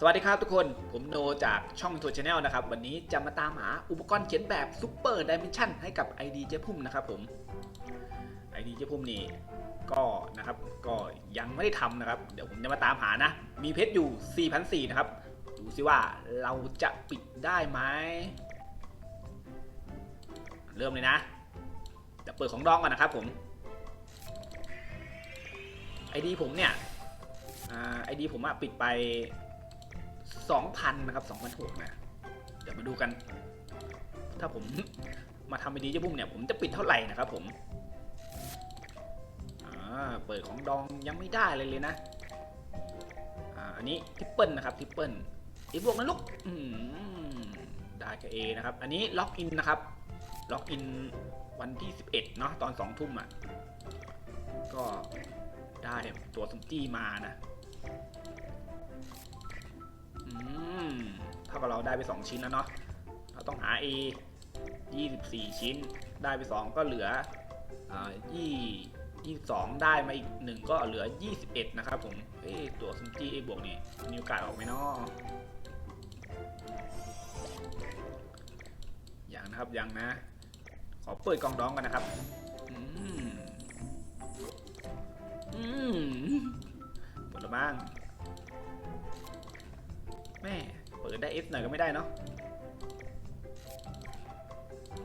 สวัสดีครับทุกคน ผมโนจากช่องทัวร์ชาแนลนะครับ วันนี้จะมาตามหาอุปกรณ์เขียนแบบซูเปอร์ดิเมนชันให้กับ ID เจ๊พุ่มนะครับผม ID เจ๊พุ่มนี่ก็นะครับก็ยังไม่ได้ทำนะครับ เดี๋ยวผมจะมาตามหานะ มีเพชรอยู่4,400นะครับ ดูซิว่าเราจะปิดได้ไหมเริ่มเลยนะจะเปิดของดองก่อนนะครับผม ID ผมเนี่ยไอดีผมอะปิดไป 2,000 นะครับ 2,600นะเดี๋ยวมาดูกัน ถ้าผมมาทำไอดีเจ้าบุ้มเนี่ย ผมจะปิดเท่าไหร่นะครับผมเปิดของดองยังไม่ได้เลยเลยนะอันนี้ทิปเปิลนะครับทิปเปิลไอ้บวกนะลูกได้กับเอนะครับ อันนี้ล็อกอินนะครับล็อกอินวันที่ 11 เนาะตอน 2 ทุ่มอะ ก็ได้ตัวสมจี้มานะ เท่ากับเราได้ไป 2 ชิ้นแล้วเนาะ เราต้องหา A 24 ชิ้น ได้ไป 2 ก็เหลืออ่า2 22ได้มาอีก1ก็เหลือ 21 นะครับผมเอ้ตัวซุมจี้ A บวกนี่มีโอกาสออกไหมเนาะยังนะครับยังนะ ขอเปิดกล่องดองกันนะครับ อืม อืมหมดแล้วบ้าง แม่เปิดได้ F หน่อยก็ไม่ได้เนาะ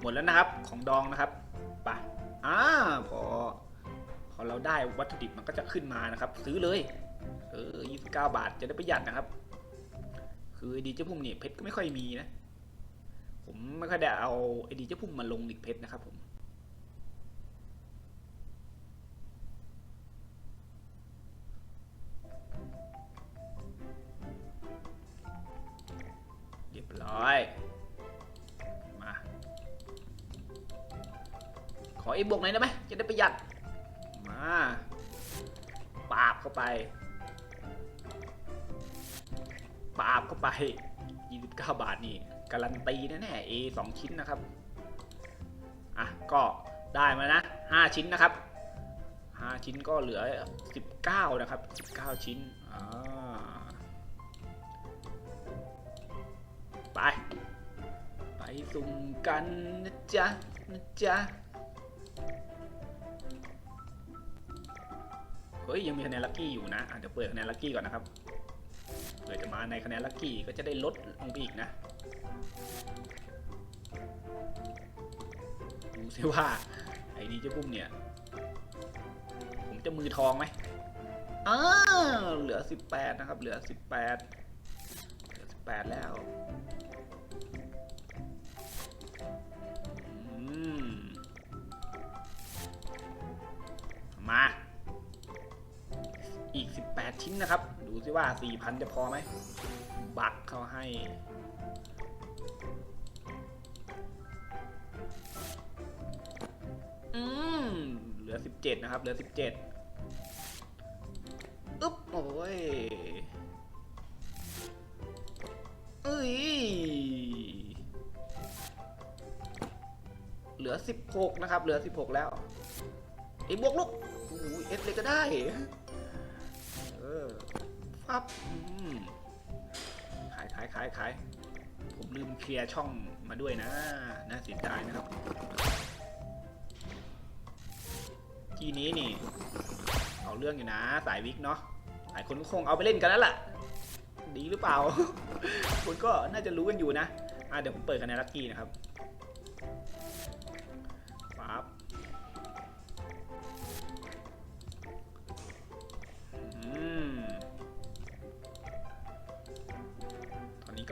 หมดแล้วนะครับของดองนะครับไปอ่าพอพอเราได้วัตถุดิบมันก็จะขึ้นมานะครับ ซื้อเลย เออ29บาทจะได้ประหยัดนะครับ คือไอดีเจ้าพุ่มเนี่ยเพชรก็ไม่ค่อยมีนะ ผมไม่ค่อยได้เอาไอดีเจ้าพุ่มมาลงหลิกเพชรนะครับผม บวกหน่อยได้ไหมจะได้ประหยัด มาปาบเข้าไปปาบเข้าไป 29 บาทนี่การันตีแน่ๆ A 2 ชิ้นนะครับ อะ ก็ได้มานะ 5 ชิ้นนะครับ 5 ชิ้นก็เหลือ 19 นะครับ 19 ชิ้น อ่า ไป ไปสุ่มกันนะจ๊ะ นะจ๊ะ เฮ้ยยังมีคะแนนลัคกี้อยู่นะอะเดี๋ยวเปิดคะแนนลัคกี้ก่อนนะครับเผื่อจะมาในคะแนนลัคกี้ก็จะได้ลดลงไปอีกนะดูซิว่าไอ้ดีเจ้าปุ้มเนี่ย ผมจะมือทองไหมอ้าเหลือ 18 นะครับ เหลือ 18 เหลือ 18 แล้วมา 18 ชิ้นนะครับ ดูสิว่า 4,000 จะพอไหม บักเขาให้ อืม เหลือ 17 นะครับ เหลือ 17 อึ๊บ โอ้ยเอ้ย เหลือ 16 นะครับ เหลือ 16 แล้วไอ้บวกลูกโอ้ยเอสเลยก็ได้เออับขายขายขายขายผมลืมเคลียร์ช่องมาด้วยนะน่าเสียดายนะครับ ทีนี้นี่ เอาเรื่องอยู่นะ สายวิกเนาะหลายคนก็คงเอาไปเล่นกันแล้วล่ะ ดีหรือเปล่า คุณก็น่าจะรู้กันอยู่นะ อะเดี๋ยวผมเปิดคะแนนลัคกี้นะครับ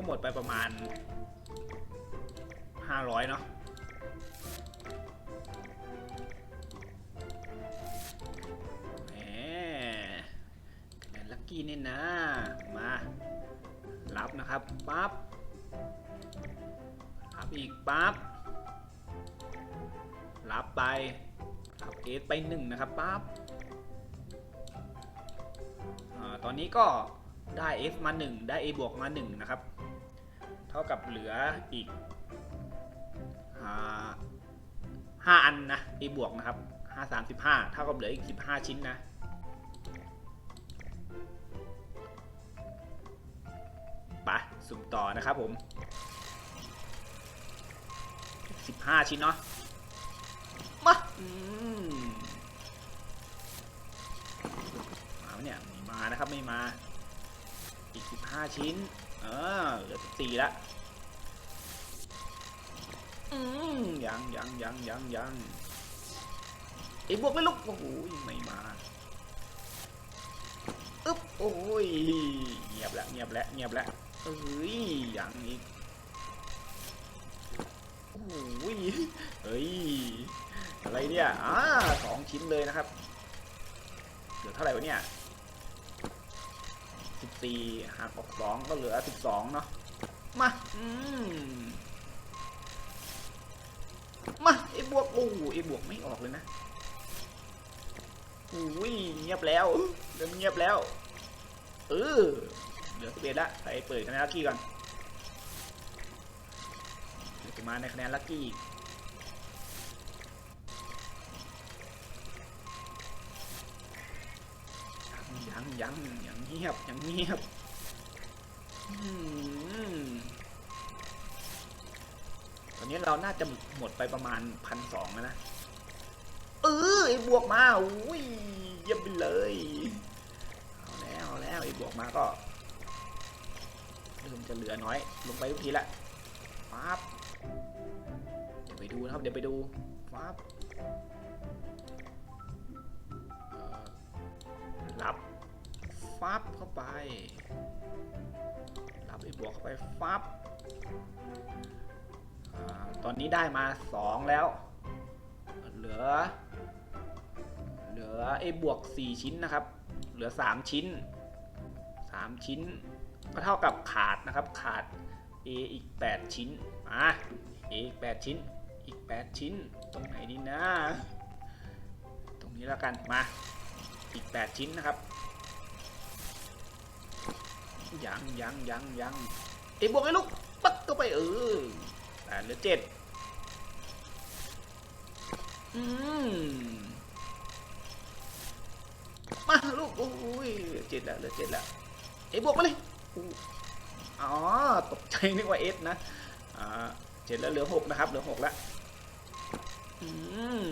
ก็หมดไปประมาณ 500 เนาะแหมแนนลัคกี้นี่นะ มา รับนะครับปั๊บ รับอีกปั๊บ รับไป รับเอสไปหนึ่งนะครับปั๊บตอนนี้ก็ได้ S มา 1 ได้ A บวกมา 1 นะครับ เท่ากับเหลืออีกห้าอันนะ A บวกนะครับห้าสามสิบห้าเท่ากับเหลืออีกสิบห้าชิ้นนะปะสุ่มต่อนะครับผม15ชิ้นเนาะมาอืมมาเนี่ยไม่มานะครับไม่มาอีก15ชิ้น ออเหลือ14ละอืมยังยังยังยังยังไอ้บวกไม่ลุกโอ้โหไม่มาอึ๊บโอ้ยเงียบแล้วเงียบแล้วเงียบแล้วเอ้ยยังอีกโอ้ยเฮ้ยอะไรเนี่ยอ่าสองชิ้นเลยนะครับเหลือเท่าไหร่วะเนี่ย สิบสี่หักออกสองก็เหลือสิบสองเนาะมา อืม มาไอ้บวก โอ้ไอ้บวกไม่ออกเลยนะโอ้ยเงียบแล้วเริ่มเงียบแล้ว เออเหลือสิบเอ็ดละไปเปิดคะแนนลัคกี้ก่อนจะมาในคะแนนลัคกี้ยังยังยัง เงียบยังเงียบอืมตอนนี้เราน่าจะหมดไปประมาณพันสองแล้วนะ เออไอ้บวกมาอุ้ยเยี่ยมไปเลย เอาแล้วเอาแล้วไอ้บวกมาก็เริ่มจะเหลือน้อย ลงไปทุกทีละปั๊บเดี๋ยวไปดูนะครับ เดี๋ยวไปดูปั๊บ ฟับเข้าไปรับไอ้บวกเข้าไปฟับอตอนนี้ได้มาสองแล้ว เหลือ เหลือไอ้บวก 4 ชิ้นนะครับ เหลือ 3 ชิ้น 3 ชิ้น ก็เท่ากับขาดนะครับ ขาด A อีก 8 ชิ้นมา A อีก 8 ชิ้น อีก 8 ชิ้น ตรงไหนดีนะ ตรงนี้แล้วกัน มา อีก 8 ชิ้นนะครับ ยังยังยังยังไอ้บวกไอ้ลูกปักเข้าไปเออแปดเหลือเจ็ดอืมมาลูกโอ้ยเจ็ดแล้วเหลือเจ็ดแล้วเอ้บวกมาเลยอ๋อตกใจนึกว่าเอสนะอ่าเจ็ดแล้วเหลือหกนะครับเหลือหกแล้วอืม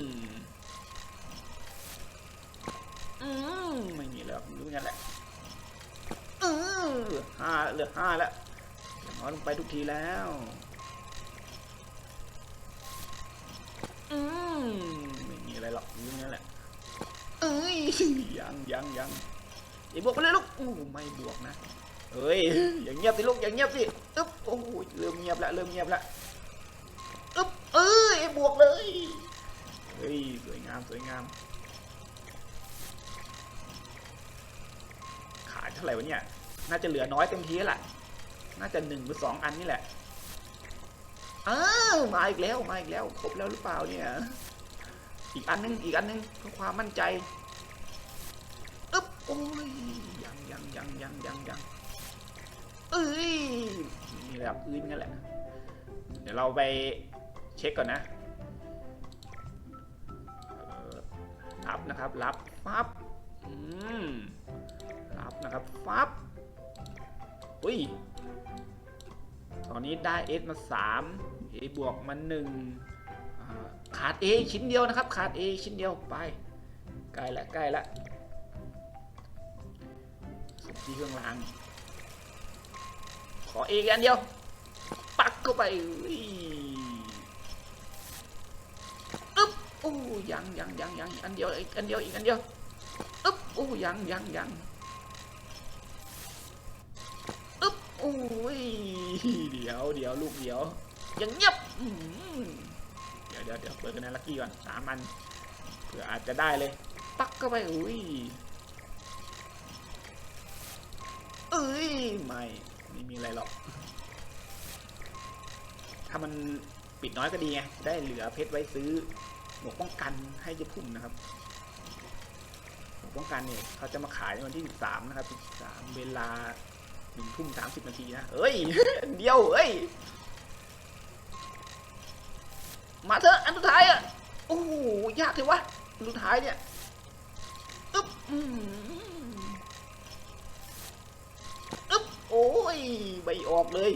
อืมไม่มีแล้วรู้งั้นแหละ เออห้าเหลือห้าแล้วนอยลงไปทุกทีแล้วอืมไม่มีอะไรหรอกรู้งั้นแหละเอ้ยยังยังยังอย่าบวกไปเลยลูกอู้ไม่บวกนะเอ้ยอย่างเงียบสิลูกอย่างเงียบสิอึ๊บโอ้ยเริ่มเงียบล้วเริ่มเงียบล้วอึ๊บเอ้ยบวกเลยเฮ้ยสวยงามสวยงาม ท่าไหร่วะเนี่ย น่าจะเหลือน้อยเต็มทีแล้วล่ะน่าจะหนึ่งหรือสองอันนี่แหละ อ้าวมาอีกแล้วมาอีกแล้วครบแล้วหรือเปล่าเนี่ย อีกอันนึงอีกอันนึงเพื่อความมั่นใจอึ๊บโอ้ยยังยังยังยังยังยังเอ้ยมีระดับอื่นงั้นแหละ เดี๋ยวเราไปเช็คก่อนนะรับนะครับรับฟับ รับนะครับ ฟับ อุ้ย ตอนนี้ได้เอสมาสามเอบวกมาหนึ่งขาด A ชิ้นเดียวนะครับ ขาด A ชิ้นเดียวไป ใกล้ละใกล้ละสุดที่เครื่องราง ขอ A อันเดียว ปักเข้าไปอุ้ยอึ๊บโอ้ยังยังยังยังอันเดียวอีกอันเดียวอีกอันเดียว โอ้ยังยังยังอึ๊บโอ้ยเดี๋ยวเดี๋ยวลูกเดี๋ยวยังเงียบเดี๋ยวเดี๋ยวเดี๋ยวเปิดกันนะลักกี้ก่อนสามอันเผื่ออาจจะได้เลย ปักเข้าไปอุ้ยเอ้ยไม่ไม่มีอะไรหรอก ถ้ามันปิดน้อยก็ดีไงได้เหลือเพชรไว้ซื้อหมวกป้องกันให้เจะพุ่มนะครับ หมวกป้องกันเนี่ยเขาจะมาขายในวันที่ 13 นะครับ 13 เวลาหนึ่งทุ่มสามสิบนาทีนะ เอ้ย เดียวเอ้ย มาเถอะ อันสุดท้ายอะ โอ้โห ยากเลยวะ อันสุดท้ายเนี่ย อึ๊บอืมอึ๊บ โอ้ยไม่ออกเลย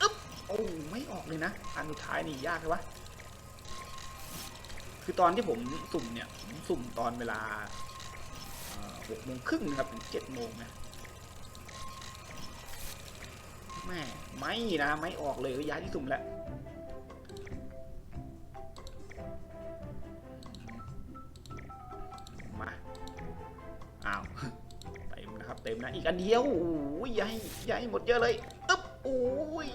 อึ๊บ โอ้ไม่ออกเลยนะ อันสุดท้ายนี่ยากเลยวะ คือตอนที่ผมสุ่มเนี่ยผมสุ่มตอนเวลาหกโมงครึ่งนะครับถึงเจ็ดโมงนะแม่ไม่นะไม่ออกเลยย้ายที่สุ่มแล้วมาอ้าวเต็มนะครับเต็มนะอีกอันเดียวโอ้ยอย่าให้อย่าให้หมดเยอะเลยอึ๊บโอ้ย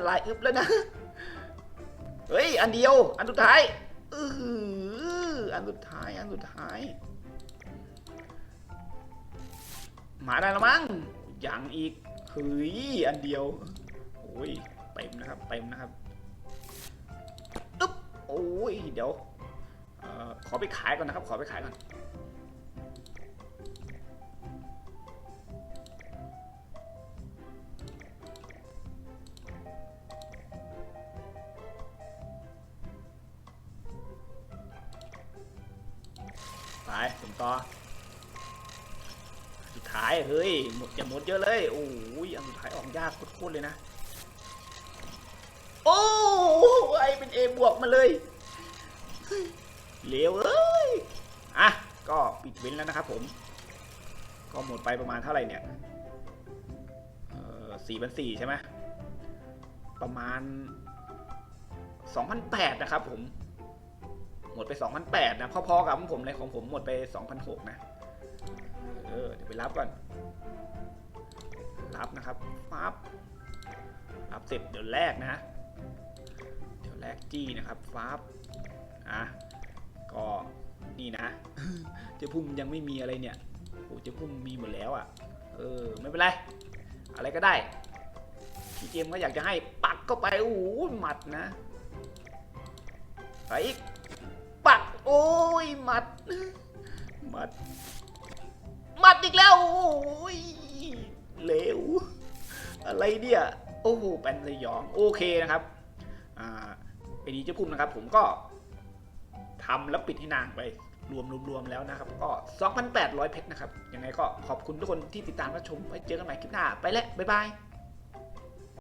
มันหลายอึบแล้วนะ เฮ้ย อันเดียว อันสุดท้ายอือออันสุดท้าย อันสุดท้าย มาได้แล้วมั้ง ยังอีกเฮ้ย อันเดียว โอ้ยเต็มนะครับ เต็มนะครับอึบโอ้ย เดี๋ยว เออขอไปขายก่อนนะครับ ขอไปขายก่อน ต่อ สุดท้ายเฮ้ยหมดอย่าหมดเยอะเลยโอ้ยอันสุดท้ายออกยากโคตรๆเลยนะ โอ้ไอเป็นเอบวกมาเลยเลวเอ้ยอะก็ปิดเว้นแล้วนะครับผม ก็หมดไปประมาณเท่าไหร่เนี่ยเออสี่พันสี่ใช่ไหมประมาณสองพันแปดนะครับผม หมดไปสองพันแปดนะพอๆกับของผมเลยของผมหมดไปสองพันหกนะเออเดี๋ยวไปรับก่อน รับนะครับปั๊บรับเสร็จเดี๋ยวแรกนะ เดี๋ยวแรกจี้นะครับฟ้าบอะก็นี่นะ เจ้าพุ่มยังไม่มีอะไรเนี่ยโอ้เจ้าพุ่มมีหมดแล้วอะ เออ ไม่เป็นไร อะไรก็ได้พี่เจมก็อยากจะให้ปักเข้าไปโอ้โหหมัดนะไปอีก โอ้ยหมัดหมัดหมัดอีกแล้วโอ้ยเลวอะไรเนี่ยโอ้โหแปนสยองโอเคนะครับอ่าไอ้ดีเจ้าพุ่มนะครับ ผมก็ทำแล้วปิดให้นางไปรวมรวมๆแล้วนะครับ ก็ 2,800 เพชรนะครับ ยังไงก็ขอบคุณทุกคนที่ติดตามรับชมไว้เจอกันใหม่คลิปหน้า ไปแล้ว บ๊ายบาย